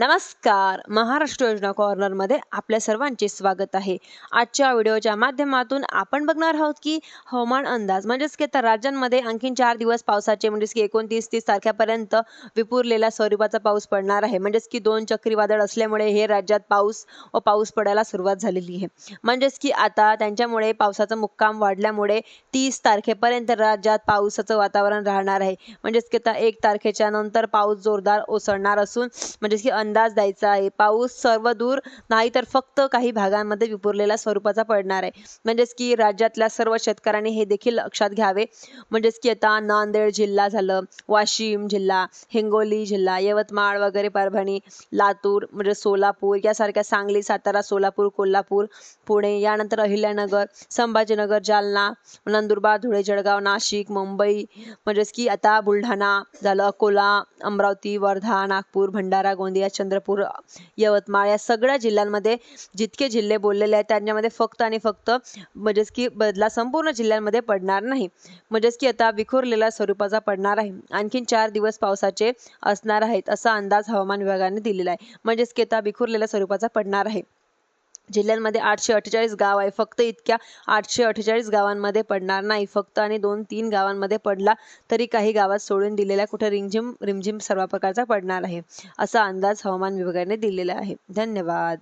नमस्कार. महाराष्ट्र योजना कॉर्नरमध्ये आपल्या सर्वांचे स्वागत आहे. आजच्या व्हिडिओच्या माध्यमातून आपण बघणार आहोत की हवामान अंदाज म्हणजेच की आता राज्यांमध्ये आणखीन चार दिवस पावसाचे म्हणजेच की एकोणतीस तीस तारखेपर्यंत विपुरलेला स्वरूपाचा पाऊस पडणार आहे. म्हणजेच की दोन चक्रीवादळ असल्यामुळे हे राज्यात पाऊस व पाऊस पडायला सुरुवात झालेली आहे. म्हणजेच की आता त्यांच्यामुळे पावसाचा मुक्काम वाढल्यामुळे तीस तारखेपर्यंत राज्यात पावसाचं वातावरण राहणार आहे. म्हणजेच की आता एक तारखेच्या नंतर पाऊस जोरदार ओसरणार असून म्हणजेच की अंदाज द्यायचा आहे. पाऊस सर्व दूर नाही तर फक्त काही भागांमध्ये विपुरलेल्या स्वरूपाचा पडणार आहे. म्हणजेच की राज्यातल्या सर्व शेतकऱ्यांनी हे देखील लक्षात घ्यावे. म्हणजेच की आता नांदेड जिल्हा झालं वाशिम जिल्हा हिंगोली जिल्हा यवतमाळ वगैरे परभणी लातूर म्हणजे सोलापूर यासारख्या सांगली सातारा सोलापूर कोल्हापूर पुणे यानंतर अहिल्यानगर संभाजीनगर जालना नंदुरबार धुळे जळगाव नाशिक मुंबई म्हणजेच की आता बुलढाणा झालं अकोला अमरावती वर्धा नागपूर भंडारा गोंदिया चंद्रपूर यवतमाळ या सगळ्या जिल्ह्यांमध्ये जितके जिल्हे बोललेले आहेत त्यांच्यामध्ये फक्त आणि फक्त म्हणजेच की बदला संपूर्ण जिल्ह्यांमध्ये पडणार नाही. म्हणजेच की आता विखुरलेल्या स्वरूपाचा पडणार आहे. आणखीन चार दिवस पावसाचे असणार आहेत असा अंदाज हवामान विभागाने दिलेला आहे. म्हणजेच की आता विखुरलेल्या स्वरूपाचा पडणार आहे. जिल्ह्यांमध्ये आठशे अठ्ठेचाळीस गाव आहे. फक्त इतक्या आठशे अठ्ठेचाळीस गावांमध्ये पडणार नाही. फक्त आणि दोन तीन गावांमध्ये पडला तरी काही गावात सोडून दिलेल्या कुठे रिमझिम रिमझिम सर्व प्रकारचा पडणार आहे. असा अंदाज हवामान विभागाने दिलेला आहे. धन्यवाद.